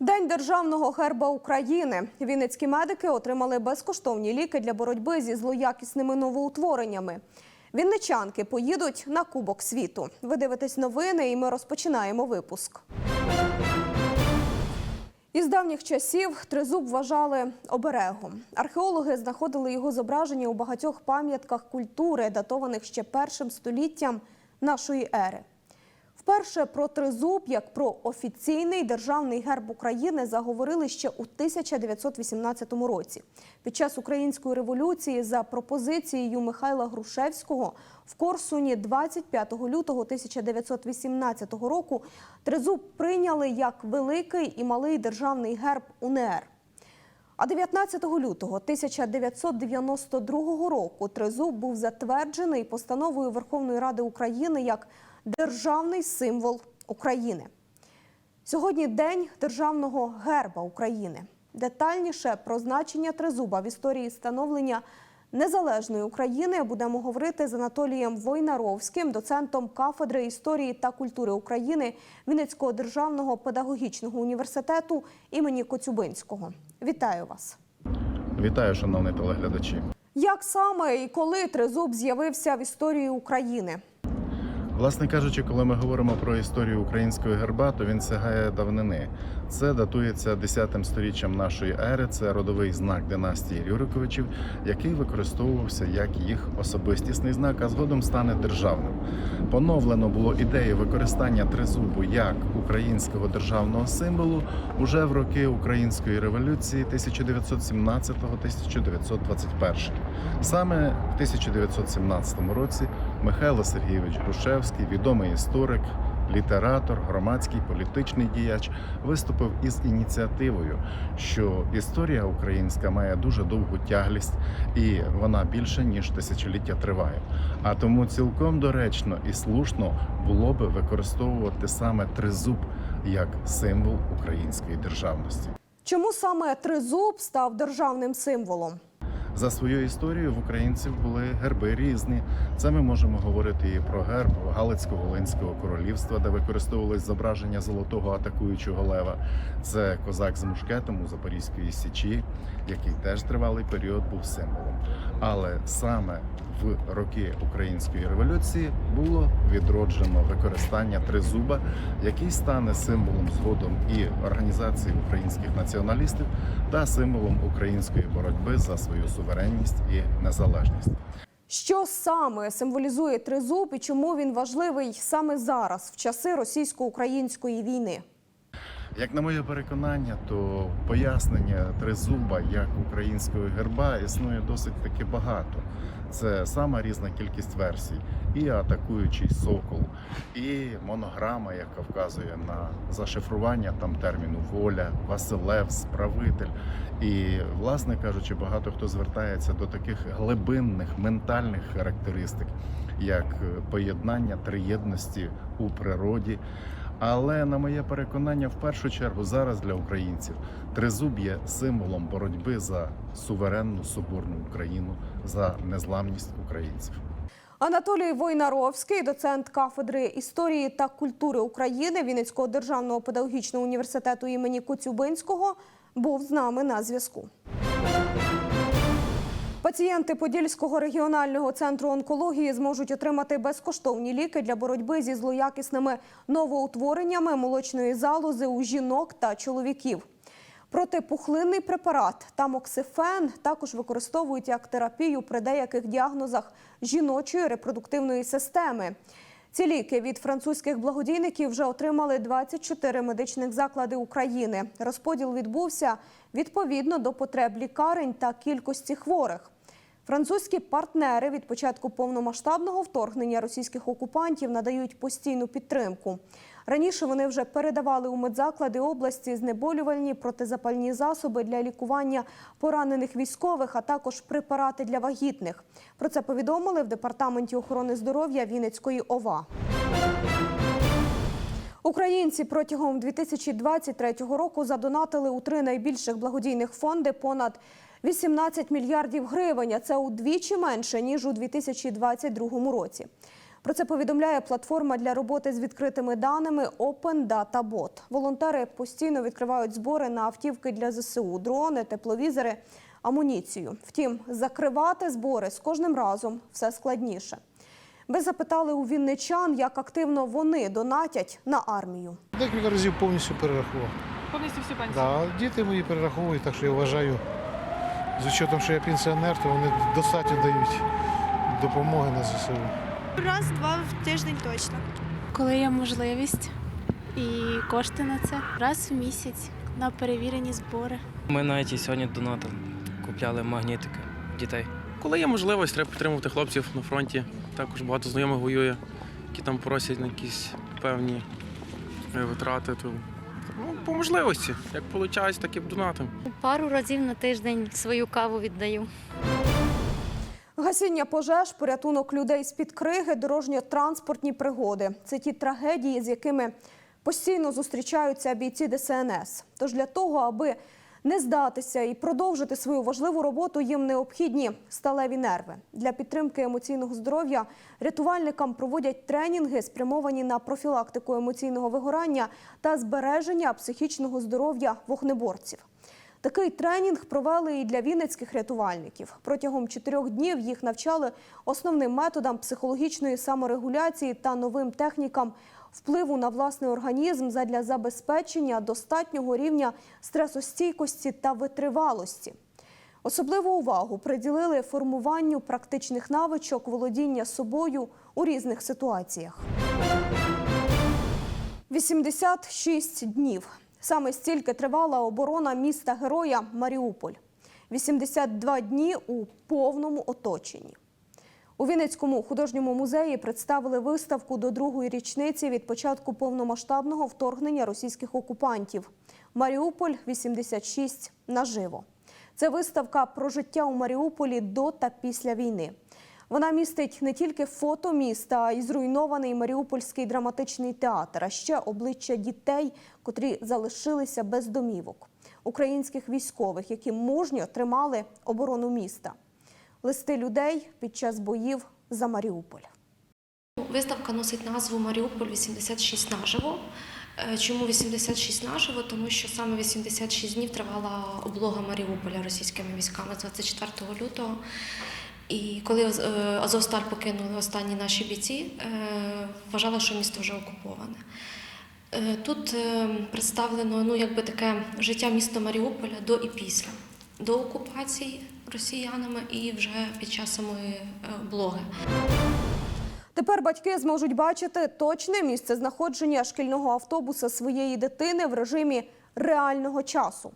День державного герба України. Вінницькі медики отримали безкоштовні ліки для боротьби зі злоякісними новоутвореннями. Вінничанки поїдуть на Кубок світу. Ви дивитесь новини, і ми розпочинаємо випуск. Із давніх часів тризуб вважали оберегом. Археологи знаходили його зображення у багатьох пам'ятках культури, датованих ще першим століттям нашої ери. Вперше про тризуб, як про офіційний державний герб України, заговорили ще у 1918 році. Під час української революції за пропозицією Михайла Грушевського в Корсуні 25 лютого 1918 року тризуб прийняли як великий і малий державний герб УНР. А 19 лютого 1992 року тризуб був затверджений постановою Верховної Ради України як державний символ України. Сьогодні день державного герба України. Детальніше про значення тризуба в історії становлення незалежної України будемо говорити з Анатолієм Войнаровським, доцентом кафедри історії та культури України Вінницького державного педагогічного університету імені Коцюбинського. Вітаю вас! Вітаю, шановні телеглядачі. Як саме і коли тризуб з'явився в історії України? Власне кажучи, коли ми говоримо про історію українського герба, то він сягає давнини. Це датується 10 сторіччям нашої ери. Це родовий знак династії Рюриковичів, який використовувався як їх особистісний знак, а згодом стане державним. Поновлено було ідею використання тризубу як українського державного символу уже в роки української революції 1917-1921. Саме в 1917 році Михайло Сергійович Грушевський, відомий історик, літератор, громадський політичний діяч, виступив із ініціативою, що історія українська має дуже довгу тяглість і вона більше ніж тисячоліття триває. А тому цілком доречно і слушно було би використовувати саме тризуб як символ української державності. Чому саме тризуб став державним символом? За свою історію в українців були герби різні. Це ми можемо говорити і про герб Галицько-Волинського королівства, де використовувалось зображення золотого атакуючого лева. Це козак з мушкетом у Запорізької січі, який теж тривалий період був символом. Але саме в роки української революції було відроджено використання тризуба, який стане символом згодом і організації українських націоналістів та символом української боротьби за свою суверенність і незалежність. Що саме символізує тризуб і чому він важливий саме зараз, в часи російсько-української війни? Як на моє переконання, то пояснення тризуба як українського герба існує досить таки багато. Це сама різна кількість версій, і атакуючий сокол, і монограма, яка вказує на зашифрування там терміну воля, Василев, справитель. І, власне кажучи, багато хто звертається до таких глибинних ментальних характеристик, як поєднання триєдності у природі. Але на моє переконання, в першу чергу зараз для українців тризуб є символом боротьби за суверенну соборну Україну, за незламність українців. Анатолій Войнаровський, доцент кафедри історії та культури України Вінницького державного педагогічного університету імені Коцюбинського, був з нами на зв'язку. Пацієнти Подільського регіонального центру онкології зможуть отримати безкоштовні ліки для боротьби зі злоякісними новоутвореннями молочної залози у жінок та чоловіків. Протипухлинний препарат тамоксифен також використовують як терапію при деяких діагнозах жіночої репродуктивної системи. Ці ліки від французьких благодійників вже отримали 24 медичних заклади України. Розподіл відбувся відповідно до потреб лікарень та кількості хворих. Французькі партнери від початку повномасштабного вторгнення російських окупантів надають постійну підтримку. Раніше вони вже передавали у медзаклади області знеболювальні протизапальні засоби для лікування поранених військових, а також препарати для вагітних. Про це повідомили в департаменті охорони здоров'я Вінницької ОВА. Українці протягом 2023 року задонатили у три найбільших благодійних фонди понад 18 мільярдів гривень. а Це удвічі менше ніж у 2022 році. Про це повідомляє платформа для роботи з відкритими даними Open Data Bot. Волонтери постійно відкривають збори на автівки для ЗСУ, дрони, тепловізори, амуніцію. Втім, закривати збори з кожним разом все складніше. Ми запитали у вінничан, як активно вони донатять на армію. Декілька разів повністю перерахував. Повністю всю пенсію. Да, діти мої перераховують, так що я вважаю, з учетом, що я пенсіонер, то вони достатньо дають допомоги на ЗСУ. Раз-два в тиждень точно. коли є можливість і кошти на це. Раз в місяць на перевірені збори. Ми навіть і сьогодні донатом купляли магнітики дітей. Коли є можливість, треба підтримувати хлопців на фронті. Також багато знайомих воює, які там просять на якісь певні е, витрати. Ну, по можливості. Як виходить, так і донатим. Пару разів на тиждень свою каву віддаю. Гасіння пожеж, порятунок людей з-під криги, дорожньо-транспортні пригоди. Це ті трагедії, з якими постійно зустрічаються бійці ДСНС. Тож для того, аби не здатися і продовжити свою важливу роботу, їм необхідні сталеві нерви. Для підтримки емоційного здоров'я рятувальникам проводять тренінги, спрямовані на профілактику емоційного вигорання та збереження психічного здоров'я вогнеборців. Такий тренінг провели і для вінницьких рятувальників. Протягом чотирьох днів їх навчали основним методам психологічної саморегуляції та новим технікам впливу на власний організм задля забезпечення достатнього рівня стресостійкості та витривалості. Особливу увагу приділили формуванню практичних навичок володіння собою у різних ситуаціях. 86 днів. Саме стільки тривала оборона міста героя Маріуполь. 82 дні у повному оточенні. У Вінницькому художньому музеї представили виставку до другої річниці від початку повномасштабного вторгнення російських окупантів. Маріуполь 86 наживо. Це виставка про життя у Маріуполі до та після війни. Вона містить не тільки фото міста, а й зруйнований Маріупольський драматичний театр, а ще обличчя дітей, котрі залишилися без домівок, українських військових, які мужньо тримали оборону міста, листи людей під час боїв за Маріуполь. Виставка носить назву Маріуполь 86 наживо. Е, Чому 86 наживо? Тому що саме 86 днів тривала облога Маріуполя російськими військами з 24 лютого. І коли е, Азовсталь покинули останні наші бійці, е, вважали, що місто вже окуповане. Тут представлено ну, якби таке життя міста Маріуполя до і після, до окупації росіянами і вже під час самої блоги. Тепер батьки зможуть бачити точне місце знаходження шкільного автобуса своєї дитини в режимі реального часу.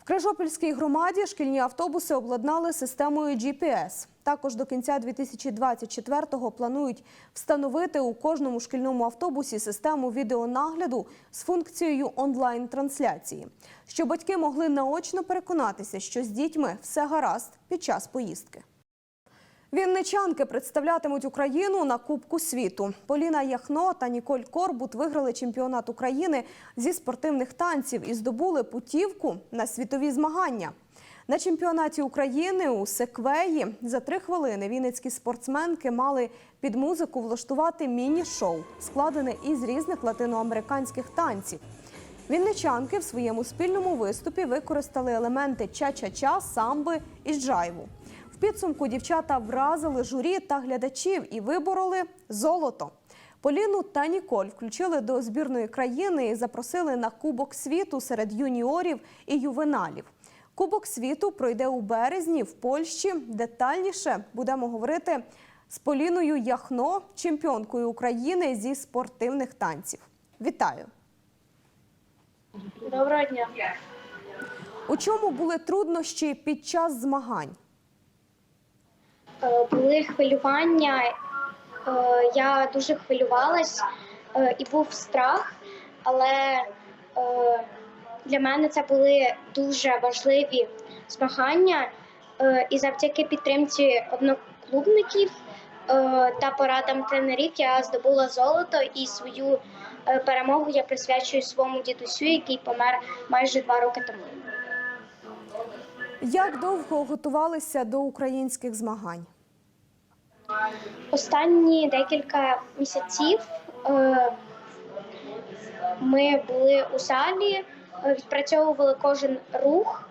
В Крижопільській громаді шкільні автобуси обладнали системою GPS. Також до кінця 2024-го планують встановити у кожному шкільному автобусі систему відеонагляду з функцією онлайн-трансляції, щоб батьки могли наочно переконатися, що з дітьми все гаразд під час поїздки. Вінничанки представлятимуть Україну на Кубку світу. Поліна Яхно та Ніколь Корбут виграли чемпіонат України зі спортивних танців і здобули путівку на світові змагання. На чемпіонаті України у Секвеї за три хвилини вінницькі спортсменки мали під музику влаштувати міні-шоу, складене із різних латиноамериканських танців. Вінничанки в своєму спільному виступі використали елементи ча-ча-ча, самби і джайву. Підсумку дівчата вразили журі та глядачів і вибороли золото. Поліну та Ніколь включили до збірної країни і запросили на Кубок світу серед юніорів і ювеналів. Кубок світу пройде у березні в Польщі. Детальніше будемо говорити з Поліною Яхно, чемпіонкою України зі спортивних танців. Вітаю! Доброго дня. У чому були труднощі під час змагань? Е, Були хвилювання. е, Я дуже хвилювалась е, і був страх, але для мене це були дуже важливі змагання. І завдяки підтримці одноклубників та порадам тренерів я здобула золото і свою перемогу я присвячую своєму дідусю, який помер майже два роки тому. Як довго готувалися до українських змагань? Останні декілька місяців е, ми були у залі, е, відпрацьовували кожен рух,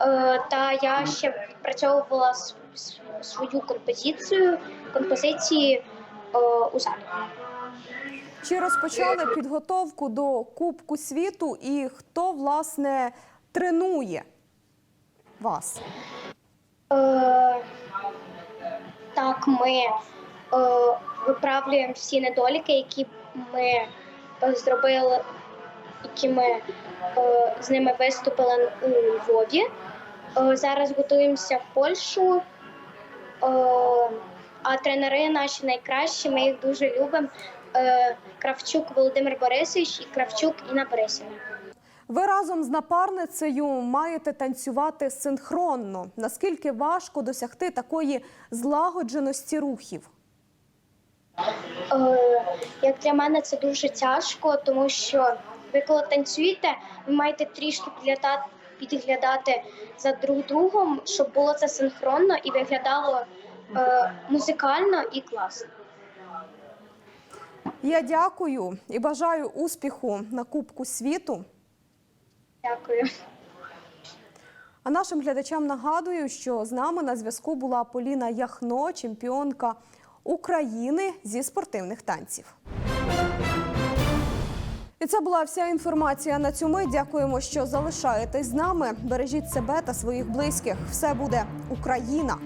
е, та я ще відпрацьовувала свою композицію, композиції у залі. Чи розпочали підготовку до Кубку світу і хто власне тренує вас? Е, так, ми е, виправлюємо всі недоліки, які ми зробили, які ми е, з ними виступили у Львові. Е, зараз готуємося в Польщу. Е, а тренери наші найкращі, ми їх дуже любимо. Е, Кравчук Володимир Борисович і Кравчук Інна Борисівна. Ви разом з напарницею маєте танцювати синхронно. Наскільки важко досягти такої злагодженості рухів? Е, як для мене це дуже тяжко, тому що ви коли танцюєте, ви маєте трішки підглядати, підглядати за друг другом, щоб було це синхронно і виглядало е, музикально і класно. Я дякую і бажаю успіху на Кубку світу. Дякую. А нашим глядачам нагадую, що з нами на зв'язку була Поліна Яхно, чемпіонка України зі спортивних танців. І це була вся інформація на цю мить. Дякуємо, що залишаєтесь з нами. Бережіть себе та своїх близьких. Все буде Україна.